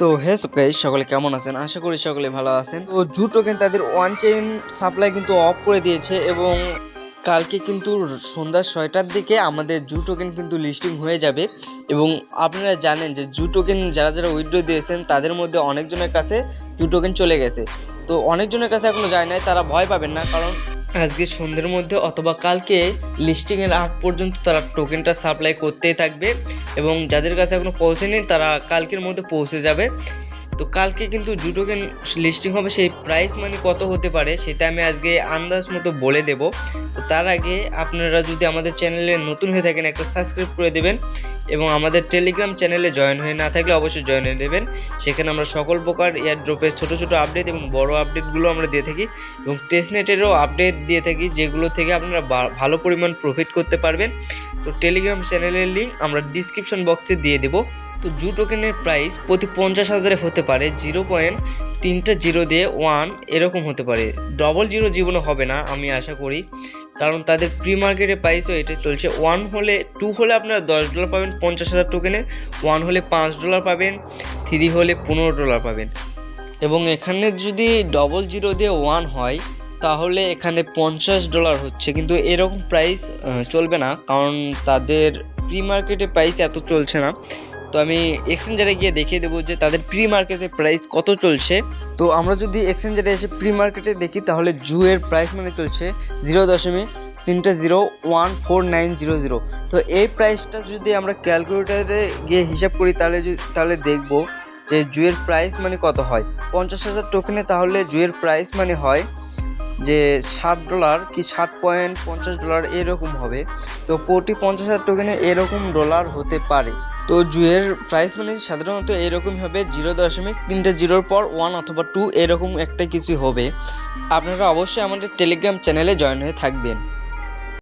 তো hey guys সকলে কেমন আছেন? আশা করি সকলে ভালো আছেন। তো জু টোকেন তাদের ওয়ান চেইন সাপ্লাই কিন্তু অফ করে দিয়েছে এবং কালকে কিন্তু সন্ধ্যা ছয়টার দিকে আমাদের জু টোকেন কিন্তু লিস্টিং হয়ে যাবে। এবং আপনারা জানেন যে জু টোকেন যারা যারা উইথড্র দিয়েছেন, তাদের মধ্যে অনেকজনের কাছে জু টোকেন চলে গেছে। তো অনেকজনের কাছে এখনও যায় নাই, তারা ভয় পাবেন না, কারণ আজকে সন্ধ্যের মধ্যে অথবা কালকে লিস্টিংয়ের আগ পর্যন্ত তারা টোকেনটা সাপ্লাই করতেই থাকবে এবং যাদের কাছে এখনও পৌঁছেনি তারা কালকের মধ্যে পৌঁছে যাবে। তো কালকে কিন্তু জু টোকেন লিস্টিং হবে, সেই প্রাইস মানে কত হতে পারে সেটা আমি আজকে আন্দাজ মতো বলে দেব। তো তার আগে আপনারা যদি আমাদের চ্যানেলে নতুন হয়ে থাকেন একটা সাবস্ক্রাইব করে দেবেন এবং আমাদের টেলিগ্রাম চ্যানেলে জয়েন হয়ে না থাকলে অবশ্যই জয়েন হয়ে নেবেন। সেখানে আমরা সকল প্রকার এয়ার ড্রপের ছোটো ছোটো আপডেট এবং বড় আপডেটগুলো আমরা দিয়ে থাকি এবং টেস্টনেটেরও আপডেট দিয়ে থাকি, যেগুলো থেকে আপনারা ভালো পরিমাণ প্রফিট করতে পারবেন। তো টেলিগ্রাম চ্যানেলের লিঙ্ক আমরা ডিসক্রিপশন বক্সে দিয়ে দেবো। তো জু টোকেনের প্রাইস প্রতি পঞ্চাশ হাজারে হতে পারে। জিরো পয়েন্ট তিনটা জিরো দিয়ে ওয়ান এরকম হতে পারে। ডবল জিরো জীবনে হবে না, আমি আশা করি। কারণ তাদের প্রি মার্কেটের প্রাইসও এটা চলছে। ওয়ান হলে টু হলে আপনারা দশ ডলার পাবেন, পঞ্চাশ হাজার টোকেনে ওয়ান হলে পাঁচ ডলার পাবেন থ্রি হলে পনেরো ডলার পাবেন। এবং এখানে যদি ডবল জিরো দিয়ে ওয়ান হয়, তাহলে এখানে পঞ্চাশ ডলার হচ্ছে। কিন্তু এরকম প্রাইস চলবে না। কারণ তাদের প্রি মার্কেটে প্রাইস এত চলছে না। তো আমি এক্সচেঞ্জারে গিয়ে দেখিয়ে দেবো যে তাদের প্রি মার্কেটে প্রাইস কত চলছে। তো আমরা যদি এক্সচেঞ্জারে এসে প্রি মার্কেটে দেখি, তাহলে জুয়ের প্রাইস মানে চলছে জিরো দশমিক তিনটে zero one four nine zero zero তো এই প্রাইসটা যদি আমরা ক্যালকুলেটারে গিয়ে হিসাব করি, তাহলে তাহলে দেখব যে জুয়ের প্রাইস মানে কত হয়। পঞ্চাশ হাজার টোকেনে তাহলে জুয়ের প্রাইস মানে হয় যে সাত ডলার কি সাত পয়েন্ট পঞ্চাশ ডলার এরকম হবে। তো প্রতি পঞ্চাশ হাজার টোকেনে এরকম ডলার হতে পারে। তো জুয়ের প্রাইস মানে সাধারণত এরকম হবে জিরো দশমিক তিনটে জিরোর পর ওয়ান অথবা টু এরকম একটা কিছু হবে। আপনারা অবশ্যই আমাদের টেলিগ্রাম চ্যানেলে জয়েন হয়ে থাকবেন।